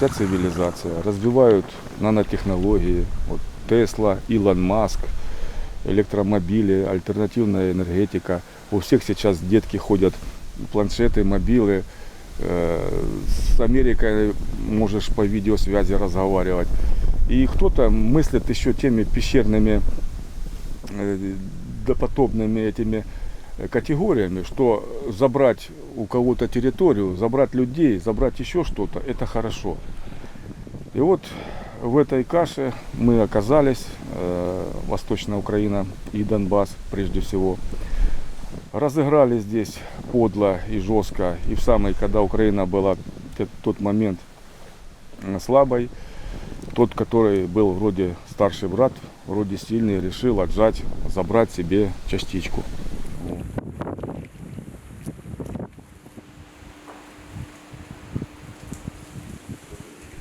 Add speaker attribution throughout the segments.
Speaker 1: вся цивилизация, развивают нанотехнологии, вот Тесла, Илон Маск, электромобили, альтернативная энергетика. У всех сейчас детки ходят планшеты, мобилы. С Америкой можешь по видеосвязи разговаривать. И кто-то мыслит еще теми пещерными допотопными этими категориями, что забрать у кого-то территорию, забрать людей, забрать еще что-то, это хорошо. И вот в этой каше мы оказались, э, Восточная Украина и Донбасс прежде всего. Разыграли здесь подло и жестко. И в самый, когда Украина была тот момент э, слабой, тот, который был вроде старший брат, вроде сильный, решил отжать, забрать себе частичку.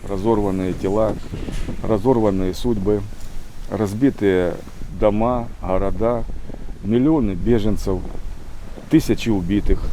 Speaker 1: Разорванные тела, разорванные судьбы, разбитые дома, города, миллионы беженцев, тысячи убитых.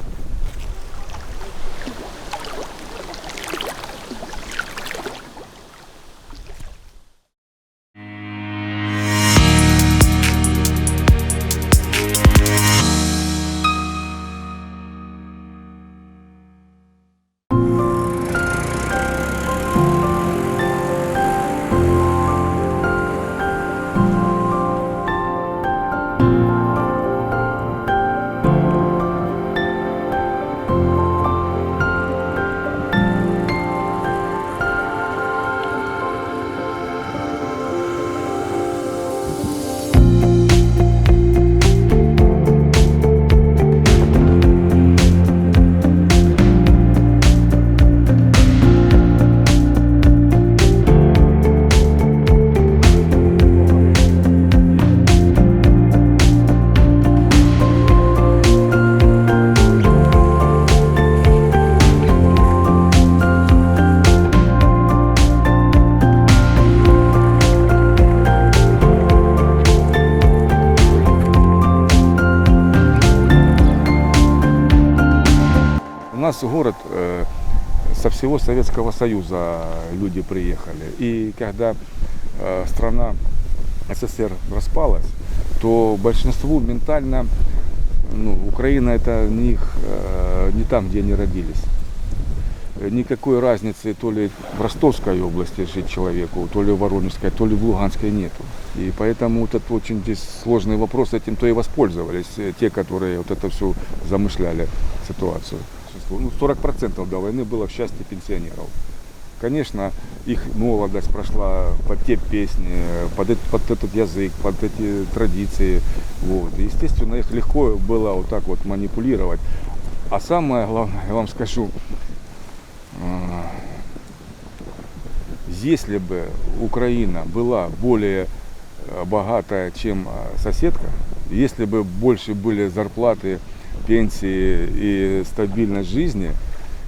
Speaker 1: Нас в город э, со всего Советского Союза люди приехали. И когда э, страна СССР распалась, то большинству ментально ну, Украина это не, э, не там, где они родились. Никакой разницы то ли в Ростовской области жить человеку, то ли в Воронежской, то ли в Луганской нету. И поэтому вот это очень здесь сложный вопрос, этим-то и воспользовались те, которые вот это все замышляли ситуацию. Ну, 40% до войны было в счастье пенсионеров. Конечно, их молодость прошла под те песни, под, эт- под этот язык, под эти традиции. Вот. И, естественно, их легко было вот так вот манипулировать. А самое главное, я вам скажу, а, если бы Украина была более э, богатая, чем э, соседка, если бы больше были зарплаты, пенсии и стабильность жизни,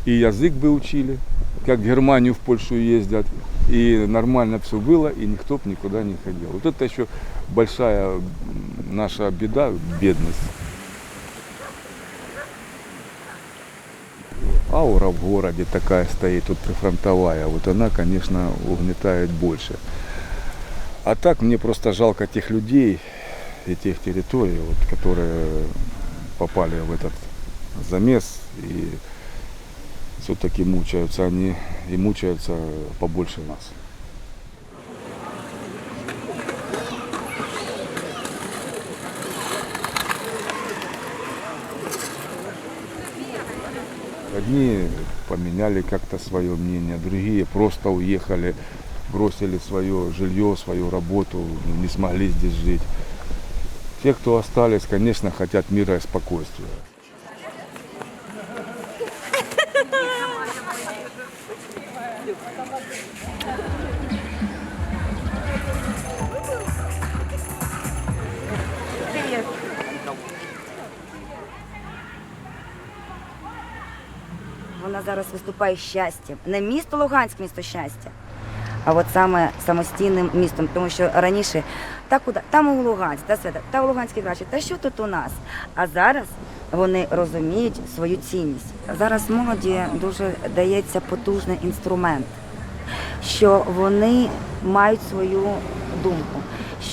Speaker 1: и язык бы учили, как в Германию, в Польшу ездят, и нормально все было, и никто бы никуда не ходил. Вот это еще большая наша беда, бедность. аура в городе такая стоит, тут прифронтовая, вот она, конечно, угнетает больше. А так мне просто жалко тех людей и тех территорий, вот, которые попали в этот замес и все-таки мучаются они и мучаются побольше нас. Одни поменяли как-то свое мнение, другие просто уехали, бросили свое жилье, свою работу, не смогли здесь жить. Те, кто остались, конечно, хотят мира и спокойствия.
Speaker 2: Привет. Вона зараз виступає щастям. Не місто Луганськ, місто щастя, а от саме самостійним містом. Тому що раніше та куди? Там у Луганськ, та свята, та у Луганській краще, та що тут у нас? А зараз вони розуміють свою цінність. Зараз молоді дуже дається потужний інструмент. що вони мають свою думку,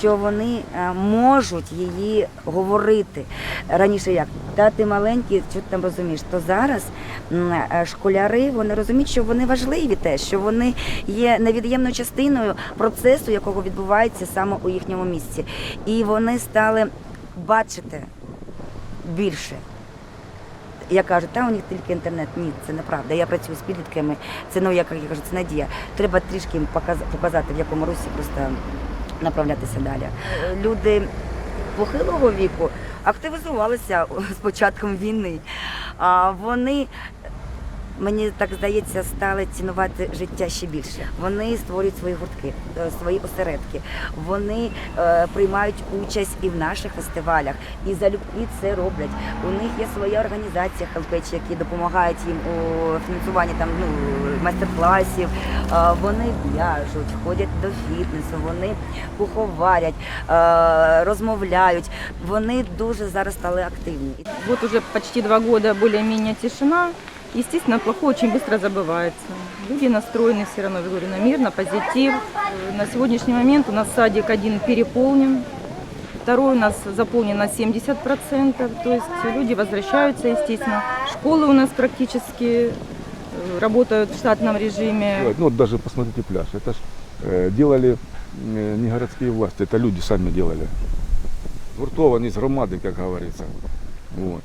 Speaker 2: що вони е, можуть її говорити. Раніше як? Та ти маленький, що ти там розумієш? То зараз е, школяри вони розуміють, що вони важливі теж, що вони є невід'ємною частиною процесу, якого відбувається саме у їхньому місці. І вони стали бачити більше. Я кажу, та у них тільки інтернет. Ні, це неправда. Я працюю з підлітками. Це ну як я кажу, це надія. Треба трішки їм показ- показати, в якому русі просто направлятися далі. Е, Люди похилого віку активізувалися з початком війни. А вони. Мені так здається, стали цінувати життя ще більше. Вони створюють свої гуртки, е, свої осередки. Вони е, приймають участь і в наших фестивалях, і залюбки це роблять. У них є своя організація Хелпеч, які допомагають їм у фінансуванні там ну майстер-класів. Е, вони в'яжуть, ходять до фітнесу, вони куховарять, е, розмовляють. Вони дуже зараз стали активні.
Speaker 3: Вот уже почти два года более-менее тишина. Естественно, плохое очень быстро забывается. Люди настроены все равно, говорю, на мир, на позитив. На сегодняшний момент у нас садик один переполнен, второй у нас заполнен на 70%. То есть люди возвращаются, естественно. Школы у нас практически э, работают в штатном режиме.
Speaker 1: Ну вот даже посмотрите пляж. Это ж э, делали не городские власти, это люди сами делали. Згуртовані з громади, как говорится. Вот.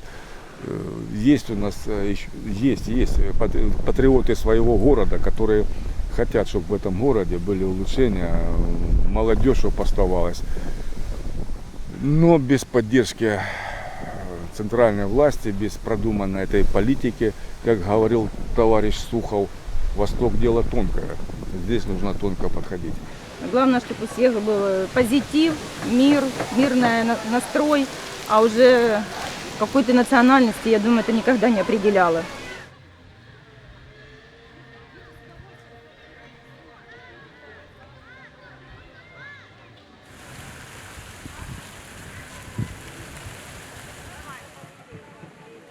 Speaker 1: Э, Есть у нас э, есть, есть э, пат- патриоты своего города, которые хотят, чтобы в этом городе были улучшения, молодежь чтобы. Но без поддержки центральной власти, без продуманной этой политики, как говорил товарищ Сухов, Восток дело тонкое. Здесь нужно тонко подходить.
Speaker 3: Главное, чтобы у всех был позитив, мир, мирный на- настрой, а уже какой-то национальности, я думаю, это никогда не определяло.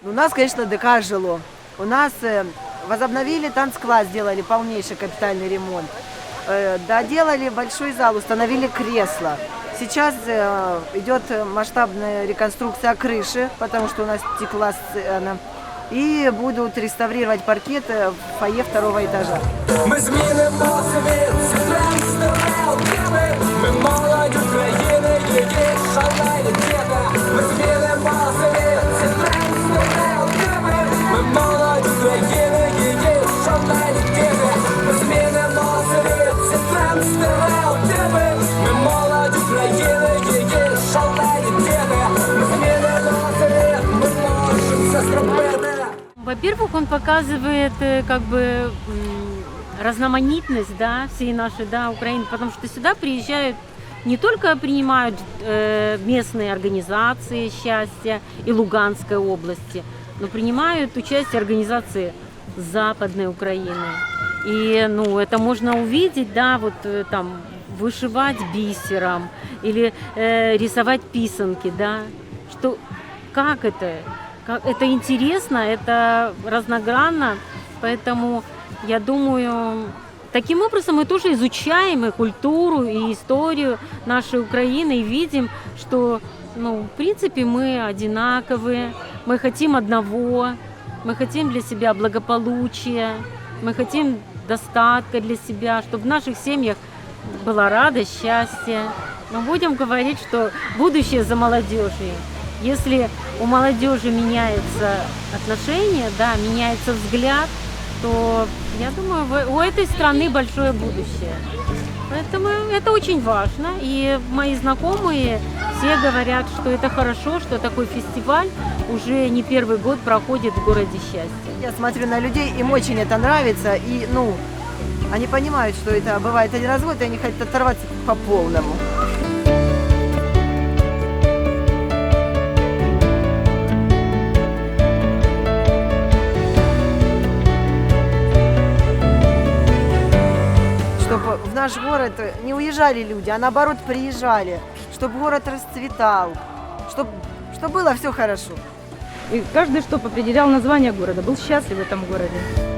Speaker 4: У нас, конечно, ДК жило. У нас э, возобновили танцкласс, сделали полнейший капитальный ремонт. Э, доделали большой зал, установили кресла. Сейчас э, идет масштабная реконструкция крыши, потому что у нас текла сцена. И будут реставрировать паркет э, в фойе второго этажа.
Speaker 5: Ми змінимо світ, світлем стереотипи Ми молодь України, її шалені
Speaker 6: Во-первых, он показывает э, как бы разноманитность, да, всей нашей, да, Украины, потому что сюда приезжают не только принимают э, местные организации счастья и Луганской области, но принимают участие организации Западной Украины. И, ну, это можно увидеть, да, вот э, там вышивать бисером или э, рисовать писанки, да, что как это, это интересно, это разногранно, поэтому я думаю, таким образом мы тоже изучаем и культуру, и историю нашей Украины и видим, что, ну, в принципе, мы одинаковые, мы хотим одного, мы хотим для себя благополучия, мы хотим достатка для себя, чтобы в наших семьях была радость, счастье. Но будем говорить, что будущее за молодежью. Если у молодежи меняется отношение, да, меняется взгляд, то я думаю, у этой страны большое будущее. Поэтому это очень важно. И мои знакомые все говорят, что это хорошо, что такой фестиваль уже не первый год проходит в городе счастья.
Speaker 4: Я смотрю на людей, им очень это нравится, и, ну, они понимают, что это бывает один раз в и они хотят оторваться по полному. Наш город не уезжали люди, а наоборот приезжали, чтобы город расцветал, чтобы, чтобы было все хорошо.
Speaker 3: И каждый, что определял название города, был счастлив в этом городе.